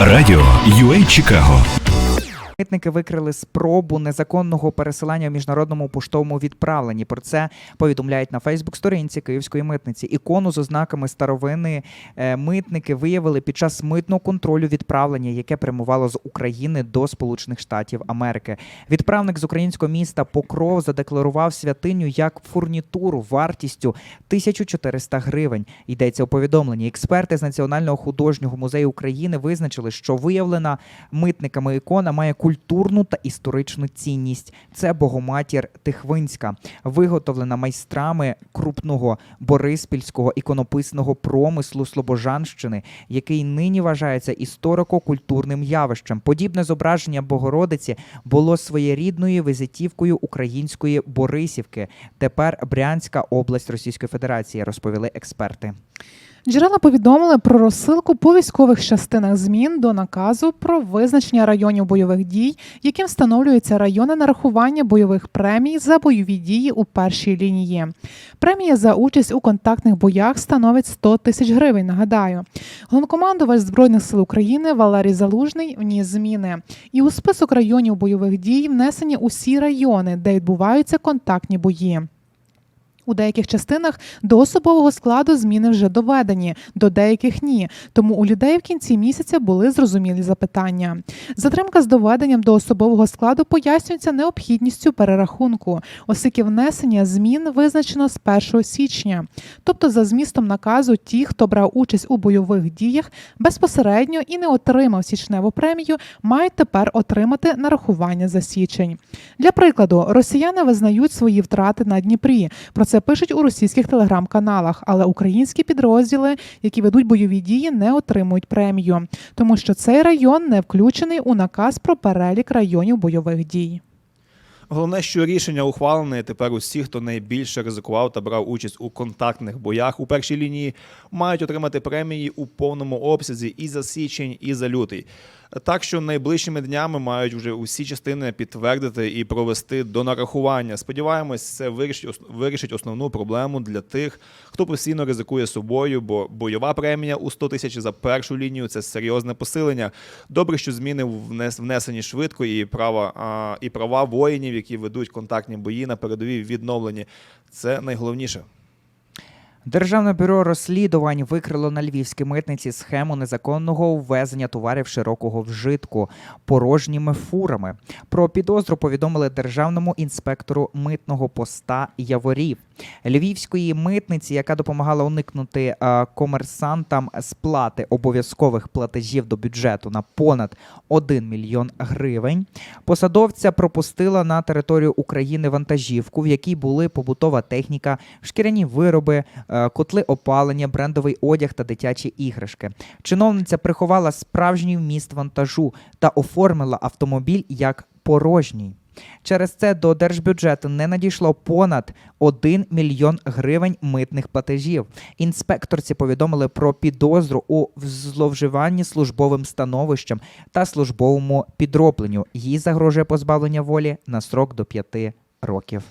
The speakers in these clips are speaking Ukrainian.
Радіо UA Чикаго Митники викрили спробу незаконного пересилання в міжнародному поштовому відправленні. Про це повідомляють на Фейсбук-сторінці Київської митниці. Ікону з ознаками старовини е, митники виявили під час митного контролю відправлення, яке прямувало з України до Сполучених Штатів Америки. Відправник з українського міста Покров задекларував святиню як фурнітуру вартістю 1400 гривень. Йдеться у повідомленні. Експерти з Національного художнього музею України визначили, що виявлена митниками ікона має культурну та історичну цінність. Це Богоматір Тихвинська, виготовлена майстрами крупного бориспільського іконописного промислу Слобожанщини, який нині вважається історико-культурним явищем. Подібне зображення Богородиці було своєрідною візитівкою української Борисівки. Тепер Брянська область Російської Федерації, розповіли експерти. Джерела повідомили про розсилку по військових частинах змін до наказу про визначення районів бойових дій, яким встановлюються райони нарахування бойових премій за бойові дії у першій лінії. Премія за участь у контактних боях становить 100 тисяч гривень. Нагадаю, головнокомандувач збройних сил України Валерій Залужний вніс зміни. І у список районів бойових дій внесені усі райони, де відбуваються контактні бої. У деяких частинах до особового складу зміни вже доведені, до деяких ні. Тому у людей в кінці місяця були зрозумілі запитання. Затримка з доведенням до особового складу пояснюється необхідністю перерахунку, оскільки внесення змін визначено з 1 січня. Тобто, за змістом наказу, ті, хто брав участь у бойових діях безпосередньо і не отримав січневу премію, мають тепер отримати нарахування за січень. Для прикладу, росіяни визнають свої втрати на Дніпрі. Про це пишуть у російських телеграм-каналах, але українські підрозділи, які ведуть бойові дії, не отримують премію, тому що цей район не включений у наказ про перелік районів бойових дій. Головне, що рішення ухвалене. Тепер усі, хто найбільше ризикував та брав участь у контактних боях у першій лінії, мають отримати премії у повному обсязі і за січень, і за лютий. Так що найближчими днями мають вже усі частини підтвердити і провести до нарахування. Сподіваємось, це вирішить вирішить основну проблему для тих, хто постійно ризикує собою, бо бойова премія у 100 тисяч за першу лінію це серйозне посилення. Добре, що зміни внес- внесені швидко, і права і права воїнів, які ведуть контактні бої на передовій відновлені. Це найголовніше. Державне бюро розслідувань викрило на львівській митниці схему незаконного ввезення товарів широкого вжитку порожніми фурами. Про підозру повідомили державному інспектору митного поста Яворів львівської митниці, яка допомагала уникнути е, комерсантам сплати обов'язкових платежів до бюджету на понад 1 мільйон гривень. Посадовця пропустила на територію України вантажівку, в якій були побутова техніка, шкіряні вироби, е, котли опалення, брендовий одяг та дитячі іграшки. Чиновниця приховала справжній вміст вантажу та оформила автомобіль як порожній. Через це до держбюджету не надійшло понад 1 мільйон гривень митних платежів. Інспекторці повідомили про підозру у зловживанні службовим становищем та службовому підробленню. Їй загрожує позбавлення волі на срок до 5 років.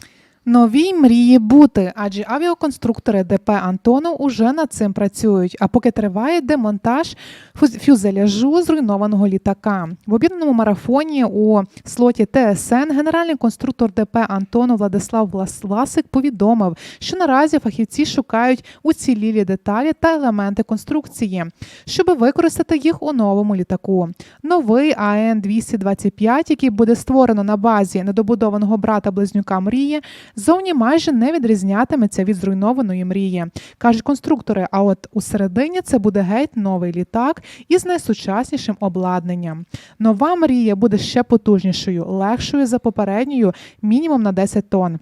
Нові мрії бути, адже авіаконструктори ДП Антонов уже над цим працюють. А поки триває демонтаж фюз- фюзеляжу зруйнованого літака. В об'єднаному марафоні у слоті ТСН генеральний конструктор ДП Антонов Владислав Влас- Власик повідомив, що наразі фахівці шукають уцілілі деталі та елементи конструкції, щоб використати їх у новому літаку. Новий АН 225 який буде створено на базі недобудованого брата близнюка мрії, зовні майже не відрізнятиметься від зруйнованої мрії, кажуть конструктори. А от у середині це буде геть новий літак із найсучаснішим обладнанням. Нова мрія буде ще потужнішою, легшою за попередньою, мінімум на 10 тонн.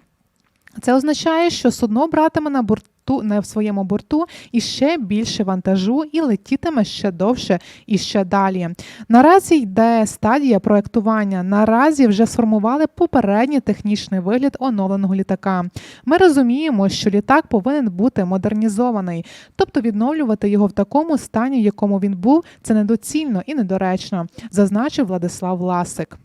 Це означає, що судно братиме на борту не в своєму борту і ще більше вантажу і летітиме ще довше і ще далі. Наразі йде стадія проектування. Наразі вже сформували попередній технічний вигляд оновленого літака. Ми розуміємо, що літак повинен бути модернізований, тобто відновлювати його в такому стані, в якому він був, це недоцільно і недоречно, зазначив Владислав Власик.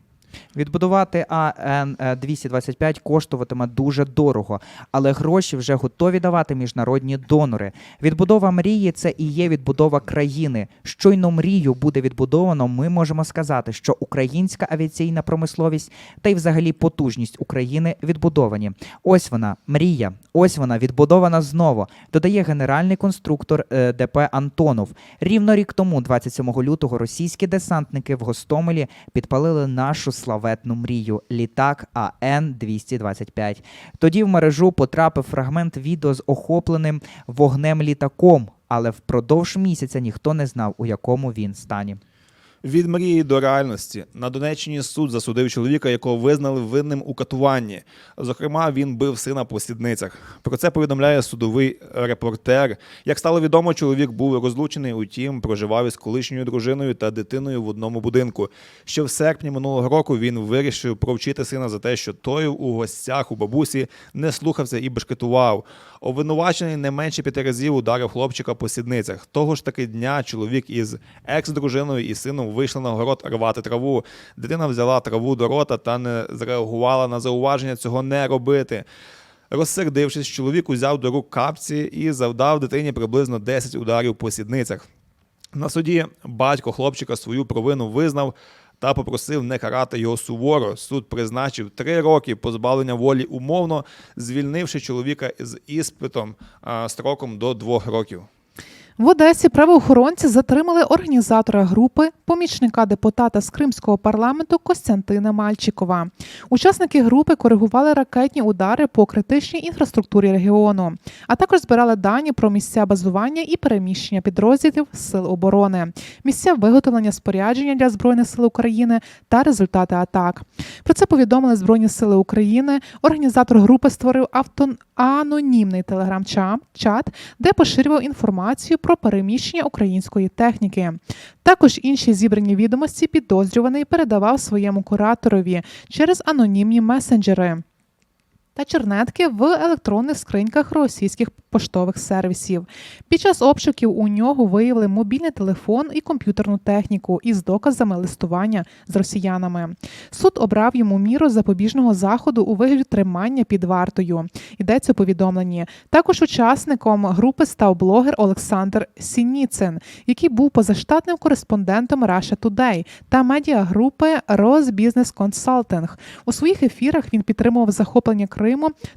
Відбудувати АН 225 коштуватиме дуже дорого, але гроші вже готові давати міжнародні донори. Відбудова мрії це і є відбудова країни. Щойно мрію буде відбудовано. Ми можемо сказати, що українська авіаційна промисловість та й взагалі потужність України відбудовані. Ось вона, мрія. Ось вона відбудована знову. Додає генеральний конструктор е, ДП Антонов. Рівно рік тому, 27 лютого, російські десантники в Гостомелі підпалили нашу славетну мрію літак АН 225 Тоді в мережу потрапив фрагмент відео з охопленим вогнем літаком, але впродовж місяця ніхто не знав, у якому він стані. Від мрії до реальності на Донеччині суд засудив чоловіка, якого визнали винним у катуванні. Зокрема, він бив сина по сідницях. Про це повідомляє судовий репортер. Як стало відомо, чоловік був розлучений, утім проживав із колишньою дружиною та дитиною в одному будинку. Ще в серпні минулого року він вирішив провчити сина за те, що той у гостях у бабусі не слухався і бешкетував. Обвинувачений не менше п'яти разів ударив хлопчика по сідницях. Того ж таки дня чоловік із екс-дружиною і сином вийшли на город рвати траву. Дитина взяла траву до рота та не зреагувала на зауваження цього не робити. Розсердившись, чоловік узяв до рук капці і завдав дитині приблизно 10 ударів по сідницях. На суді батько хлопчика свою провину визнав та попросив не карати його суворо. Суд призначив три роки позбавлення волі умовно, звільнивши чоловіка з іспитом а, строком до двох років. В Одесі правоохоронці затримали організатора групи, помічника депутата з Кримського парламенту Костянтина Мальчикова. Учасники групи коригували ракетні удари по критичній інфраструктурі регіону, а також збирали дані про місця базування і переміщення підрозділів Сил оборони, місця виготовлення спорядження для збройних сил України та результати атак. Про це повідомили Збройні Сили України. Організатор групи створив авто... анонімний телеграм-чат, де поширював інформацію про переміщення української техніки. Також інші зібрані відомості підозрюваний передавав своєму кураторові через анонімні месенджери. Та чернетки в електронних скриньках російських поштових сервісів. Під час обшуків у нього виявили мобільний телефон і комп'ютерну техніку із доказами листування з росіянами. Суд обрав йому міру запобіжного заходу у вигляді тримання під вартою. Йдеться у повідомленні. Також учасником групи став блогер Олександр Сініцин, який був позаштатним кореспондентом Russia Today та медіагрупи Росбізнес Консалтинг. У своїх ефірах він підтримував захоплення Криму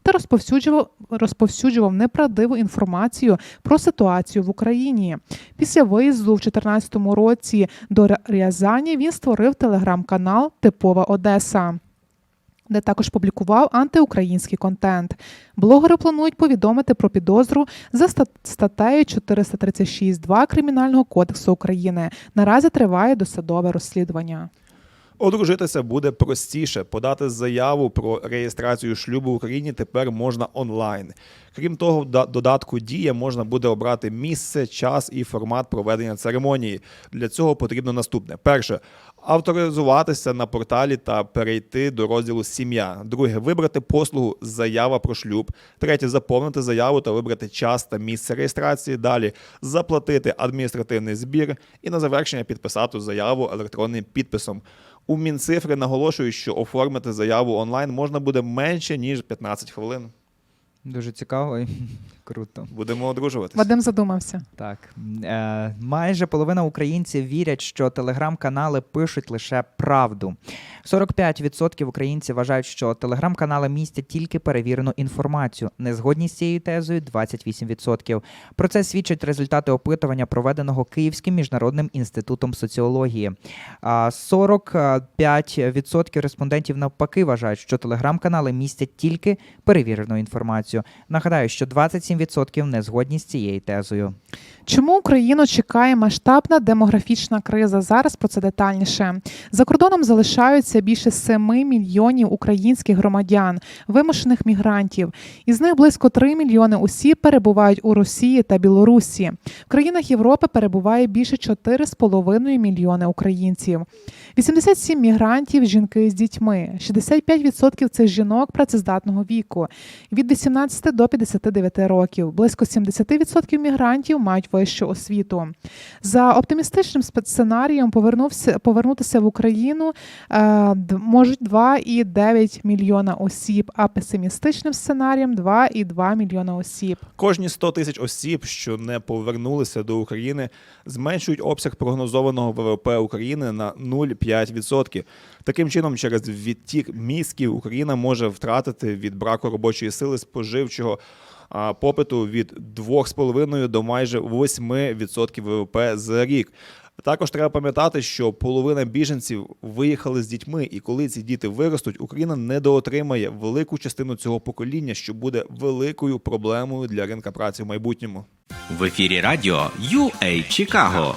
та розповсюджував розповсюджував неправдиву інформацію про ситуацію в Україні. Після виїзду в 2014 році до Рязані він створив телеграм-канал Типова Одеса. Де також публікував антиукраїнський контент. Блогери планують повідомити про підозру за ста- статтею 436.2 Кримінального кодексу України. Наразі триває досудове розслідування. Одружитися буде простіше. Подати заяву про реєстрацію шлюбу в Україні тепер можна онлайн. Крім того, додатку Дія можна буде обрати місце, час і формат проведення церемонії. Для цього потрібно наступне: перше авторизуватися на порталі та перейти до розділу Сім'я. Друге вибрати послугу Заява про шлюб. Третє заповнити заяву та вибрати час та місце реєстрації. Далі заплатити адміністративний збір і на завершення підписати заяву електронним підписом. У Мінцифри наголошують, що оформити заяву онлайн можна буде менше ніж 15 хвилин. Дуже цікаво круто. Будемо одружуватися. Вадим задумався. Так, е, майже половина українців вірять, що телеграм-канали пишуть лише правду. 45% українців вважають, що телеграм-канали містять тільки перевірену інформацію. Незгодні з цією тезою 28%. Про це свідчать результати опитування, проведеного Київським міжнародним інститутом соціології. А 45% респондентів навпаки вважають, що телеграм-канали містять тільки перевірену інформацію. Нагадаю, що 27% не згодні з цією тезою. Чому Україну чекає масштабна демографічна криза? Зараз про це детальніше. За кордоном залишаються більше 7 мільйонів українських громадян, вимушених мігрантів. Із них близько 3 мільйони осіб перебувають у Росії та Білорусі. В країнах Європи перебуває більше 4,5 мільйони українців. 87 мігрантів жінки з дітьми, 65% це жінок працездатного віку. Від 18 18 до 59 років. Близько 70% мігрантів мають вищу освіту. За оптимістичним спецсценарієм повернувся повернутися в Україну е, можуть 2,9 мільйона осіб, а песимістичним сценарієм 2,2 мільйона осіб. Кожні 100 тисяч осіб, що не повернулися до України, зменшують обсяг прогнозованого ВВП України на 0,5%. Таким чином, через відтік мізків Україна може втратити від браку робочої сили споживчого попиту від 2,5 до майже 8% ВВП за рік. Також треба пам'ятати, що половина біженців виїхали з дітьми, і коли ці діти виростуть, Україна недоотримає велику частину цього покоління, що буде великою проблемою для ринка праці в майбутньому. В ефірі радіо UA Чикаго.